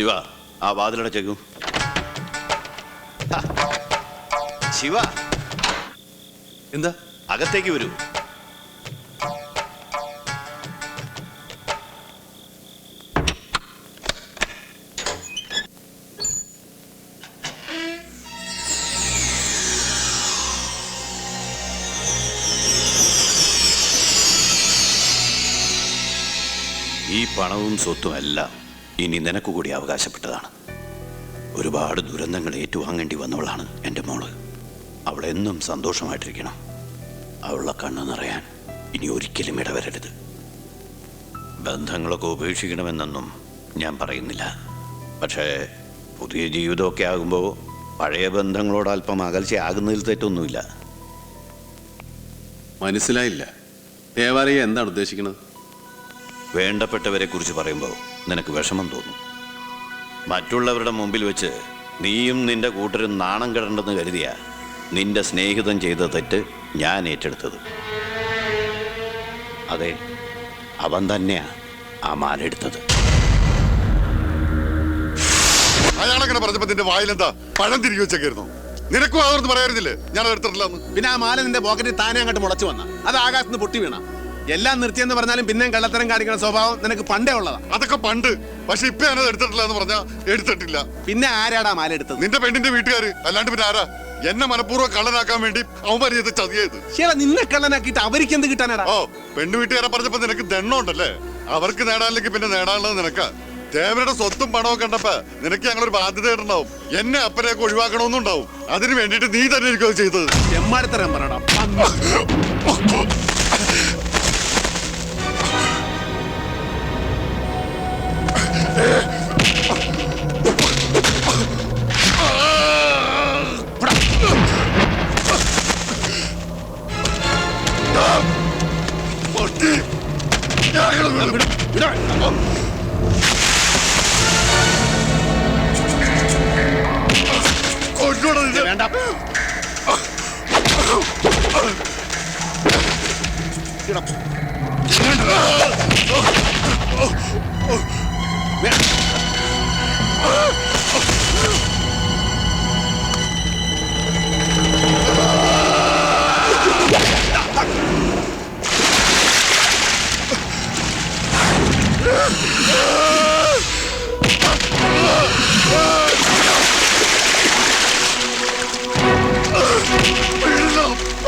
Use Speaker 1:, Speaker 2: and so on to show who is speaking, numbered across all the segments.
Speaker 1: ശിവ. ആ വാതിലടച്ചേക്കൂ ശിവ.
Speaker 2: എന്താ?
Speaker 1: അകത്തേക്ക് വരൂ. ഈ പണവും സ്വത്തും എല്ലാം ഇനി നിനക്ക് കൂടി അവകാശപ്പെട്ടതാണ്. ഒരുപാട് ദുരന്തങ്ങൾ ഏറ്റുവാങ്ങേണ്ടി വന്നവളാണ് എന്റെ മോൾ. അവളെന്നും സന്തോഷമായിട്ടിരിക്കണം. അവളുടെ കണ്ണ് നിറയാൻ ഇനി ഒരിക്കലും ഇടവരരുത്. ബന്ധങ്ങളൊക്കെ ഉപേക്ഷിക്കണമെന്നൊന്നും ഞാൻ പറയുന്നില്ല. പക്ഷേ പുതിയ ജീവിതമൊക്കെ ആകുമ്പോൾ പഴയ ബന്ധങ്ങളോട് അല്പം അകൽച്ചയാകുന്നതിൽ തെറ്റൊന്നുമില്ല.
Speaker 2: മനസ്സിലായില്ല. ദേവാലയ എന്താണ് ഉദ്ദേശിക്കുന്നത്?
Speaker 1: വേണ്ടപ്പെട്ടവരെ കുറിച്ച് പറയുമ്പോൾ നിനക്ക് വിഷമം തോന്നും. മറ്റുള്ളവരുടെ മുമ്പിൽ വെച്ച് നീയും നിന്റെ കൂട്ടരും നാണം കിടണ്ടെന്ന് കരുതിയ നിന്റെ സ്നേഹിതം ചെയ്ത തെറ്റ് ഞാൻ ഏറ്റെടുത്തത്. അതെ അവൻ തന്നെയാ ആ മാലെടുത്തത്
Speaker 3: അയാളങ്ങനെ പറഞ്ഞപ്പോ നിന്റെ വായിലെന്താ? പഴം തിരികെ വെച്ചേക്കായിരുന്നു. നിനക്കും അതൊന്നും പറയാറില്ലേ ഞാൻ എടുത്തിട്ടില്ല
Speaker 2: പിന്നെ ആ മാല നിന്റെ പോക്കറ്റിൽ താനെ അങ്ങോട്ട് മുളച്ചു വന്ന. അത് ആകാശത്ത് നിന്ന് പൊട്ടി വീണ. എല്ലാം നിർത്തിയെന്ന് പറഞ്ഞാലും പിന്നെയും കള്ളത്തരം കാണിക്കുന്ന സ്വഭാവം നിനക്ക് പണ്ടേ ഉള്ളതാ.
Speaker 3: അതൊക്കെ പണ്ട്. പക്ഷെ ഇപ്പൊ ഞാനത് എടുത്തിട്ടില്ല എന്ന് പറഞ്ഞാ എടുത്തിട്ടില്ല.
Speaker 2: പിന്നെ ആരാടാ മാല എടുത്തത്
Speaker 3: നിന്റെ പെണ്ണിന്റെ വീട്ടുകാര്. അല്ലാണ്ട് പിന്നെ ആരാ? എന്നെ മനഃപൂർവം കള്ളനാക്കാൻ വേണ്ടി അവൻ ചെയ്ത് ചതിയത്
Speaker 2: ശരി നിന്നെ കള്ളനാക്കിയിട്ട് അവർക്ക് എന്ത് കിട്ടാനാടാ?
Speaker 3: ഓ പെണ്ണു വീട്ടുകാരെ പറഞ്ഞപ്പോ നിനക്ക് ദണ്ണുണ്ടല്ലേ അവർക്ക് നേടാനില്ലെങ്കിൽ പിന്നെ നേടാനുള്ളത് നിനക്കാ. ദേവരുടെ സ്വത്തും പണവും കണ്ടപ്പോ നിനക്ക് ഞങ്ങളൊരു ബാധ്യത ഉണ്ടാവും എന്നെ അപ്പനെയൊക്കെ ഒഴിവാക്കണമെന്നുണ്ടാവും. അതിന് വേണ്ടിയിട്ട് നീ തന്നെ എനിക്ക് അത് ചെയ്തത്.
Speaker 2: എമ്മാരത്തരം പറയടാ വേണ്ട
Speaker 3: വീടില്ല,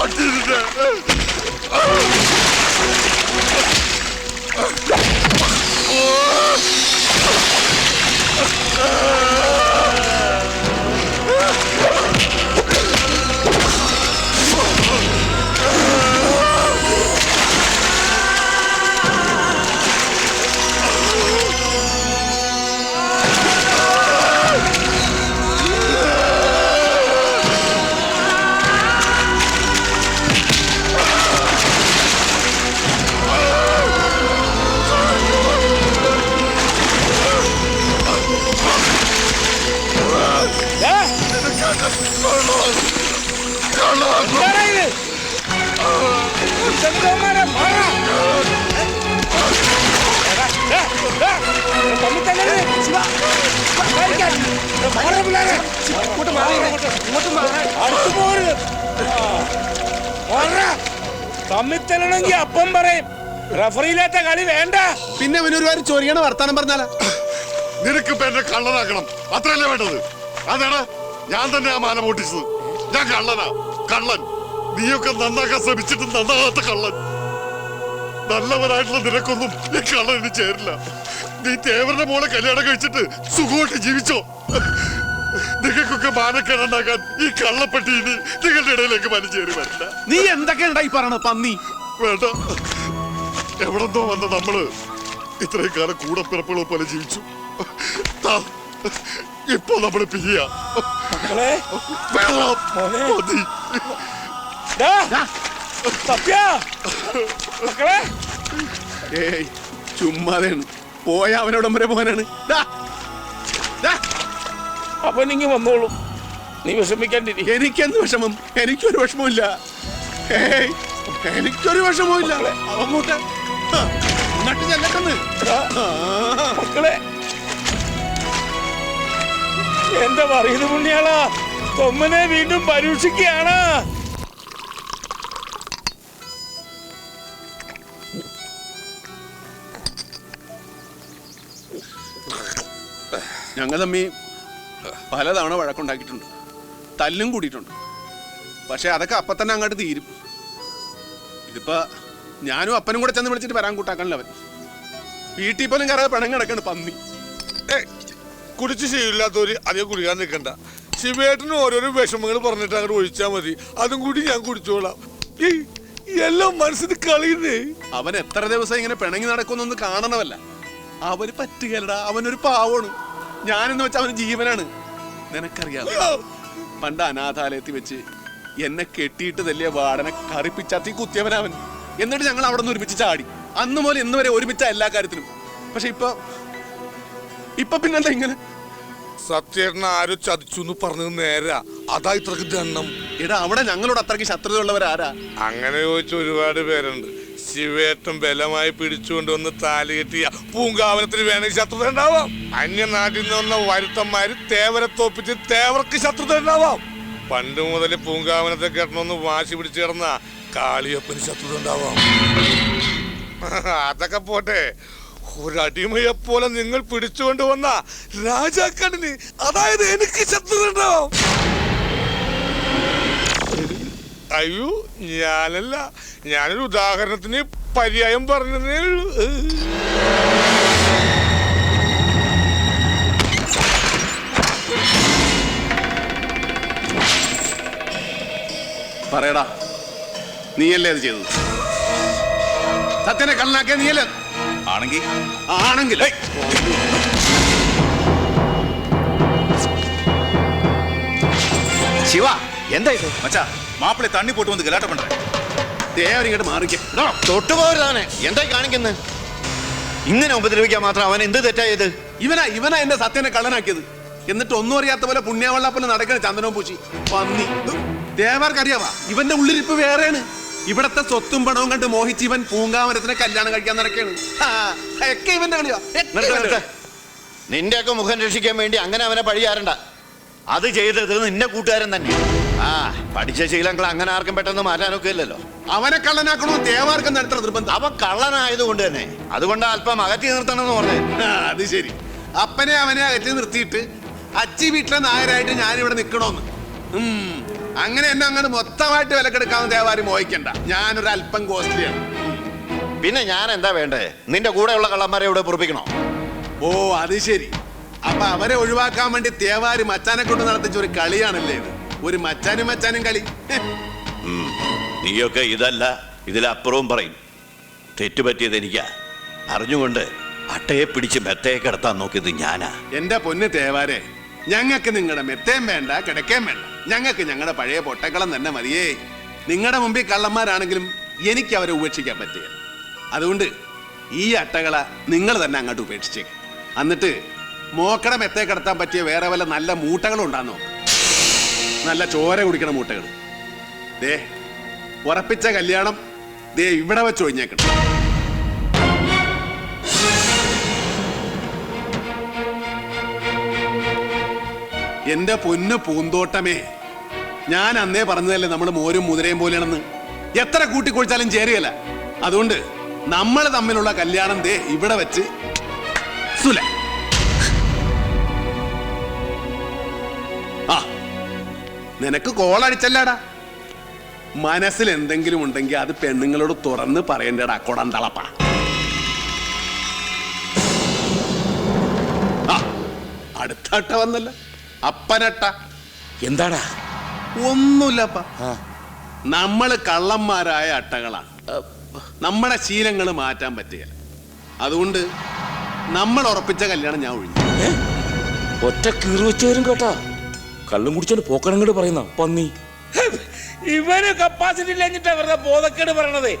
Speaker 3: പട്ടി
Speaker 4: തമ്മിത്തലണെങ്കിൽ അപ്പം പറയും റഫറിയില്ലാത്ത കളി വേണ്ട
Speaker 2: പിന്നെ അവനൊരു ചൊരിയണ വർത്താനം പറഞ്ഞാല.
Speaker 3: നിനക്ക് ഇപ്പൊ എന്നെ കള്ളനാക്കണം. അത്രയല്ലേ വേണ്ടത്? അതാണ് ഞാൻ തന്നെ ആ മാല പൊട്ടിച്ചത്. ഞാൻ കള്ളനാ. കള്ളൻ. നീയൊക്കെ നന്നാക്കാൻ ശ്രമിച്ചിട്ട് നന്നാകാത്ത കള്ളൻ. നല്ലവനായിട്ടുള്ള നിനക്കൊന്നും ഈ കള്ളന് ചേരില്ല. നീ തേവരുടെ മോളെ കല്യാണം കഴിച്ചിട്ട് സുഖമായിട്ട് ജീവിച്ചോ. നിങ്ങൾക്കൊക്കെ മാനക്കേടുണ്ടാക്കാൻ ഈ കള്ളപ്പെട്ടി ഇനി നിങ്ങളുടെ ഇടയിലേക്ക് വലിച്ചേറി വരില്ല.
Speaker 2: നീ എന്തൊക്കെ ഉണ്ടായി പറയണത് പന്നി?
Speaker 3: വേണ്ട. എവിടെന്തോ വന്ന നമ്മൾ ഇത്രയും കാലം കൂടെ പിറപ്പുകളെ പോലെ ജീവിച്ചു. ഇപ്പൊ നമ്മൾ പിരിയ. മതി.
Speaker 2: ഏയ് ചുമ്മാതെയാണ്. പോയ അവനോടം വരെ പോകാനാണ്.
Speaker 4: അപ്പൊ നിങ്ങ വന്നോളൂ. നീ വിഷമിക്കാണ്ടിരി.
Speaker 2: എനിക്കെന്ത് വിഷമം? എനിക്കൊരു വിഷമമില്ല എനിക്കൊരു വിഷമമില്ല അങ്ങോട്ട്. ആ, എന്നിട്ട് ചെല്ലട്ടെന്ന്
Speaker 4: മക്കളെ. എന്താ പറയുന്നത് പുണ്യാളാ? തൊമ്മനെ വീണ്ടും പരീക്ഷിക്കുകയാണ്.
Speaker 2: ഞങ്ങൾ തമ്മി പലതവണ വഴക്കുണ്ടാക്കിയിട്ടുണ്ട്. തല്ലും കൂടിയിട്ടുണ്ട്. പക്ഷേ അതൊക്കെ അപ്പം തന്നെ അങ്ങോട്ട് തീരും. ഇതിപ്പോൾ ഞാനും അപ്പനും കൂടെ ചെന്ന് വിളിച്ചിട്ട് വരാൻ കൂട്ടാക്കണല്ലോ അവൻ. വീട്ടിൽ പോലും കയറാതെ പിണങ്ങ് കിടക്കണ്ട് പന്നി.
Speaker 5: ഏ കുടിച്ച് ശീലമില്ലാത്തവര് അധികം കുടിക്കാൻ നിൽക്കണ്ട. ശിവേട്ടന് ഓരോരോ വിഷമങ്ങൾ പറഞ്ഞിട്ട് അങ്ങോട്ട് ഒഴിച്ചാൽ മതി. അതും കൂടി ഞാൻ കുടിച്ചോളാം. ഈ എല്ലാം മനസ്സിൽ കളിയുന്നേ.
Speaker 2: അവൻ എത്ര ദിവസം ഇങ്ങനെ പിണങ്ങി നടക്കുന്നൊന്ന് കാണണമല്ല. അവന് പറ്റുകയല്ലടാ. അവനൊരു പാവമാണ്. ഞാനെന്ന് വെച്ചാൽ അവന് ജീവനാണ്. നിനക്കറിയാം പണ്ട് അനാഥാലയത്തിൽ വെച്ച് എന്നെ കെട്ടിയിട്ട് തല്ലിയ വാടനെ കറിപ്പിച്ചാത്തി കുത്തിയവനവൻ. എന്നിട്ട് ഞങ്ങൾ അവിടെ നിന്ന് ഒരുമിച്ച് ചാടി. അന്ന് മുതൽ ഇന്ന് വരെ ഒരുമിച്ച എല്ലാ കാര്യത്തിലും. പക്ഷെ ഇപ്പൊ ഇപ്പൊ പിന്നെന്താ ഇങ്ങനെ?
Speaker 5: സത്യേട്ടൻ ആരോ ചതിച്ചു എന്ന് പറഞ്ഞത് നേരാ. അതാ ഇത്രക്ക് ദണ്ണം
Speaker 2: എടാ അവിടെ ഞങ്ങളോട് അത്രയ്ക്ക് ശത്രുതയുള്ളവരാരാ?
Speaker 5: അങ്ങനെ ചോദിച്ച ഒരുപാട് പേരുണ്ട്. ശിവേട്ടൻ ബലമായി പിടിച്ചുകൊണ്ട് വന്ന് താലി കെട്ടിയ പൂങ്കാവനത്തിന് വേണമെങ്കിൽ ശത്രുത ഉണ്ടാവാം. അന്യനാട്ടിൽ നിന്ന് വന്ന വരുത്തന്മാര് തേവരെ തോപ്പിച്ച് തേവർക്ക് ശത്രുത ഉണ്ടാവാം. പണ്ട് മുതൽ പൂങ്കാവനത്തെ കെട്ടണമെന്ന് വാശി പിടിച്ചു കിടന്ന കാളിയപ്പന് ശത്രുത ഉണ്ടാവാം. അതൊക്കെ പോട്ടെ. ഒരടിമയെ പോലെ നിങ്ങൾ പിടിച്ചുകൊണ്ട് വന്ന രാജാക്കണിന് അതായത് എനിക്ക് ശത്രുത ഉണ്ടാവാം. അയ്യോ ഞാനല്ല. ഞാനൊരു ഉദാഹരണത്തിന് പര്യായം പറഞ്ഞതേ ഉള്ളൂ.
Speaker 2: പറയടാ നീയല്ലേ അത് ചെയ്തത്? സത്യനെ കള്ളനാക്കിയ നീയല്ലേ?
Speaker 6: ആണെങ്കിൽ?
Speaker 2: ആണെങ്കിൽ.
Speaker 6: ശിവ എന്താ ഇത്? മച്ചാ മാപ്പിളെ തണ്ണി പോട്ട് വന്ന് கலாட்டம் பண்றேன்
Speaker 2: ദേവൻ ഇങ്ങോട്ട് മാറിക്കും.
Speaker 1: തൊട്ടുപോരുതാണ്. എന്തായി കാണിക്കുന്നത് ഇങ്ങനെ ഉപദ്രവിക്കാൻ മാത്രം അവൻ എന്ത് തെറ്റായത്?
Speaker 2: ഇവനാ ഇവനാ എന്റെ സത്യനെ കള്ളനാക്കിയത്. എന്നിട്ട് ഒന്നും അറിയാത്ത പോലെ പുണ്യാവള്ള പോലെ നടക്കണ ചന്ദനവും പൂച്ചി പന്നി. ദേവർക്കറിയാവാ ഇവന്റെ ഉള്ളിരിപ്പ് വേറെയാണ്. ഇവിടത്തെ സ്വത്തും പണവും കണ്ട് മോഹിച്ച് ഇവൻ പൂങ്കാമരത്തിനെ കല്യാണം കഴിക്കാൻ നടക്കാണ് ഇവന്റെ കളിയാ.
Speaker 1: നിന്റെയൊക്കെ മുഖം രക്ഷിക്കാൻ വേണ്ടി അങ്ങനെ അവനെ പഴിയാറണ്ട. അത് ചെയ്തത് നിന്റെ കൂട്ടുകാരൻ തന്നെ ആ പഠിച്ച ശീലങ്ങൾ അങ്ങനെ ആർക്കും പെട്ടെന്ന് മാറ്റാനൊക്കെ ഇല്ലല്ലോ.
Speaker 2: അവനെ കള്ളനാക്കണോ? ദേവാർക്കും നടത്തണ നിർബന്ധം.
Speaker 1: അവ അവൻ കള്ളനായതുകൊണ്ട് തന്നെ. അതുകൊണ്ട് അല്പം അകറ്റി നിർത്തണം എന്ന് പറഞ്ഞേ
Speaker 2: അത് ശരി. അപ്പനെ അവനെ അകറ്റി നിർത്തിയിട്ട് അച്ചി വീട്ടിലെ നായരായിട്ട് ഞാനിവിടെ നിൽക്കണോന്ന്. അങ്ങനെ എന്നെ അങ്ങോട്ട് മൊത്തമായിട്ട് വിലക്കെടുക്കാവുന്ന ദേവാരി മോഹിക്കണ്ട. ഞാനൊരു അല്പം കോസ്റ്റ്ലിയാണ്
Speaker 1: പിന്നെ ഞാൻ എന്താ വേണ്ടേ? നിന്റെ കൂടെയുള്ള കള്ളന്മാരെ ഇവിടെ പൊറപ്പിക്കണോ?
Speaker 2: ഓ അത് ശരി. അപ്പൊ അവരെ ഒഴിവാക്കാൻ വേണ്ടി തേവാരി മച്ചാനെ കൊണ്ട് നടത്തിച്ച ഒരു കളിയാണല്ലേ ഇത്? ഒരു മച്ചാനും മച്ചാനും കളി.
Speaker 6: നീയൊക്കെ ഇതല്ല ഇതിലപ്പുറവും പറയും. തെറ്റുപറ്റിയത് എനിക്കാ. അറിഞ്ഞുകൊണ്ട് അട്ടയെ പിടിച്ച് മെത്തയെ കിടത്താൻ നോക്കിയത് ഞാനാ.
Speaker 2: എന്റെ പൊന്ന് തേവാരെ ഞങ്ങൾക്ക് നിങ്ങളുടെ മെത്തേം വേണ്ട കിടക്കേം വേണ്ട. ഞങ്ങൾക്ക് ഞങ്ങളുടെ പഴയ പൊട്ടക്കളം തന്നെ മതിയേ. നിങ്ങളുടെ മുമ്പിൽ കള്ളന്മാരാണെങ്കിലും എനിക്ക് അവരെ ഉപേക്ഷിക്കാൻ പറ്റിയ അതുകൊണ്ട് ഈ അട്ടകള നിങ്ങൾ തന്നെ അങ്ങോട്ട് ഉപേക്ഷിച്ചേക്ക്. എന്നിട്ട് മോക്കട മെത്തേ കിടത്താൻ പറ്റിയ വേറെ വല്ല നല്ല മൂട്ടകളും ഉണ്ടാന്നോ നല്ല ചോര കുടിക്കണ മൂട്ടകൾ ദേ ഉറപ്പിച്ച കല്യാണം ദേ ഇവിടെ വെച്ച് ഒഴിഞ്ഞേക്കണം. എന്റെ പൊന്നു പൂന്തോട്ടമേ ഞാൻ അന്നേ പറഞ്ഞതല്ലേ നമ്മൾ മോരും മുതിരയും പോലെയാണെന്ന്. എത്ര കൂട്ടിക്കൊഴിച്ചാലും ചേരുകയല്ല. അതുകൊണ്ട് നമ്മൾ തമ്മിലുള്ള കല്യാണം ദേ ഇവിടെ വെച്ച്. സുല. നിനക്ക് കോളടിച്ചല്ലാടാ മനസ്സിൽ എന്തെങ്കിലും ഉണ്ടെങ്കിൽ അത് പെണ്ണുങ്ങളോട് തുറന്ന് പറയണ്ടടാ കൊടന്തളപ്പ. തളപ്പാ അടുത്ത അട്ട വന്നല്ല. അപ്പനട്ട.
Speaker 4: എന്താടാ?
Speaker 2: ഒന്നുമില്ലപ്പ. നമ്മൾ കള്ളന്മാരായ അട്ടകളാണ് നമ്മുടെ ശീലങ്ങൾ മാറ്റാൻ പറ്റുകയില്ല അതുകൊണ്ട് നമ്മൾ ഉറപ്പിച്ച കല്യാണം ഞാൻ ഒഴിഞ്ഞു.
Speaker 4: ഒറ്റ കീറി വെച്ചവരും കേട്ടാ. കള്ളും കുടിച്ചോണ്ട് പോക്കണങ്ങോട് പറയുന്ന പന്നി. ഇവന് കപ്പാസിറ്റി ഇല്ലഞ്ഞിട്ടാ വെറുതെ ബോധക്കേട് പറയണത്.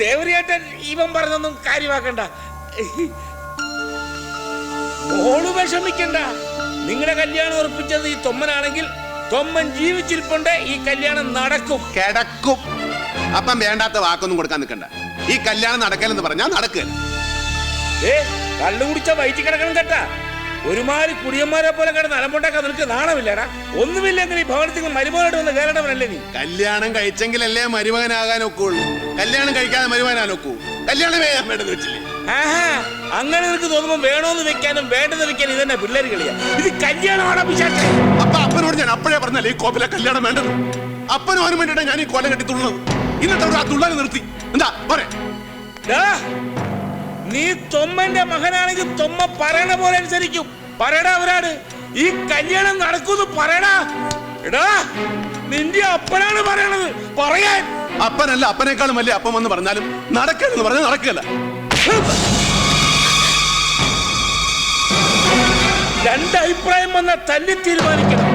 Speaker 4: തേവരിയായിട്ട് ഇവൻ പറഞ്ഞൊന്നും കാര്യമാക്കണ്ട. ഓൾ വിഷമിക്കണ്ട. നിങ്ങളുടെ കല്യാണം ഉറപ്പിച്ചത് ഈ തൊമ്മനാണെങ്കിൽ തൊമ്മൻ ജീവിച്ചിരിപ്പുണ്ട് ഈ കല്യാണം നടക്കും.
Speaker 2: കിടക്കും. അപ്പം വേണ്ടാത്ത വാക്കൊന്നും കൊടുക്കാൻ നിൽക്കണ്ട. ഈ കല്യാണം നടക്കലെന്ന് പറഞ്ഞാൽ നടക്കുക
Speaker 4: ഏ കള്ളു കുടിച്ച വയറ്റി കിടക്കണം കേട്ടാ. ഒരുമാതിരി കുടിയന്മാരെ പോലെ കിടന്ന് അലമ്പുണ്ടാക്കാൻ നിനക്ക് നാണമില്ലടാ. ഒന്നുമില്ലെങ്കിൽ ഈ ഭവനത്തിൽ മരുമകനായിട്ട് വന്ന് കയറണമല്ലേ നീ?
Speaker 2: കല്യാണം കഴിച്ചെങ്കിലല്ലേ മരുമകനാകാൻ ഒക്കുള്ളൂ കല്യാണം കഴിക്കാതെ മരുമകനാൻ ഒക്കൂ കല്യാണമേ ഞാൻ വേണ്ടെന്ന് വെച്ചില്ലേ?
Speaker 4: അങ്ങനെ നിനക്ക് തോന്നുമ്പോ വേണോന്ന് വെക്കാനും വേണ്ടെന്ന് വെക്കാനും ഇതന്നെ പിള്ളേർ കളിയാ. ഇത് കല്യാണമാണ്
Speaker 2: അപ്പൊ അപ്പനോട് ഞാൻ അപ്പോഴേ പറഞ്ഞല്ലേ ഈ കോപ്പിലെ കല്യാണം വേണ്ടത്? അപ്പനും അവനും വേണ്ടിയിട്ടാണ് ഞാൻ ഈ കൊല കെട്ടി തുള്ളത് ഇന്നത്തെ ആ തുള്ളാനെ നിർത്തി. എന്താ പോരെ.
Speaker 4: നീ തൊമ്മന്റെ മകനാണെങ്കിൽ തൊമ്മ പറയണ പോലെ അനുസരിക്കും. പറയടാ അവരാണ് ഈ കല്യാണം നടക്കുന്നു പറയടാ. എടാ നിന്റെ അപ്പനാണ് പറയണത്. പറയാൻ.
Speaker 2: അപ്പനല്ല അപ്പനേക്കാളും വലിയ അപ്പം എന്ന് പറഞ്ഞാലും നടക്കല്ലെന്ന് പറഞ്ഞാൽ നടക്കല്ല
Speaker 4: രണ്ട് അഭിപ്രായം വന്ന തല്ലി തീരുമാനിക്കണം.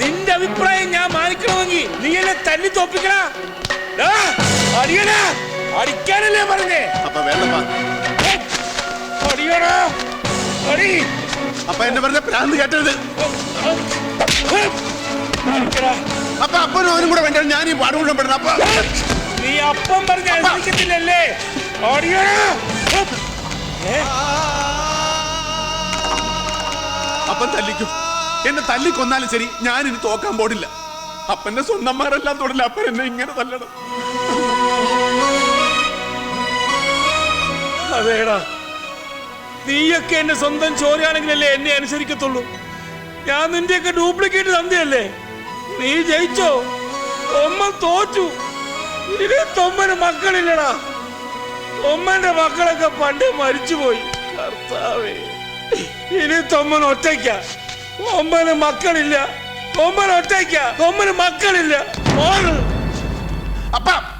Speaker 4: നിന്റെ അഭിപ്രായം ഞാൻ മാനിക്കണമെങ്കിൽ നീ എന്നെ തല്ലി തോപ്പിക്കണ ഡാ, അടിയടാ. അടിക്കാനല്ലേ പറഞ്ഞേ.
Speaker 2: അപ്പൊ വേണ്ടപ്പാ. അപ്പൊ എന്നെ പറഞ്ഞ പ്രാന്ത് കേട്ടത് അപ്പൊ അപ്പനും അവനും കൂടെ വേണ്ട? ഞാൻ ഈ പാട് കൂടെ പെടണം. അപ്പൊ.
Speaker 4: നീ അപ്പം പറഞ്ഞ അനുസരിക്കത്തില്ലല്ലേ?
Speaker 2: അപ്പൻ തല്ലിക്കും. എന്നെ തല്ലിക്കൊന്നാലും ശരി ഞാൻ ഇനി തോക്കാൻ പോടില്ല. അപ്പന്റെ സ്വന്തന്മാരെല്ലാം തൊടില്ല. അപ്പൻ എന്നെ ഇങ്ങനെ തല്ലണം.
Speaker 4: അതേടാ. നീയൊക്കെ എന്റെ സ്വന്തം ചോരയാണെങ്കിലല്ലേ എന്നെ അനുസരിക്കത്തുള്ളൂ. ഞാൻ നിന്റെയൊക്കെ ഡ്യൂപ്ലിക്കേറ്റ് തന്നെയല്ലേ നീ ജയിച്ചോ? ഒമ്മൻ തോറ്റു. ഇനി തൊമ്മന് മക്കളില്ലടാ. തൊമ്മന്റെ മക്കളൊക്കെ പണ്ട് മരിച്ചുപോയി. കർത്താവേ. ഇനി തൊമ്മൻ ഒറ്റയ്ക്ക. തൊമ്മന് മക്കളില്ല. തൊമ്മൻ ഒറ്റയ്ക്ക. തൊമ്മന് മക്കളില്ല. മോൾ
Speaker 2: അപ്പ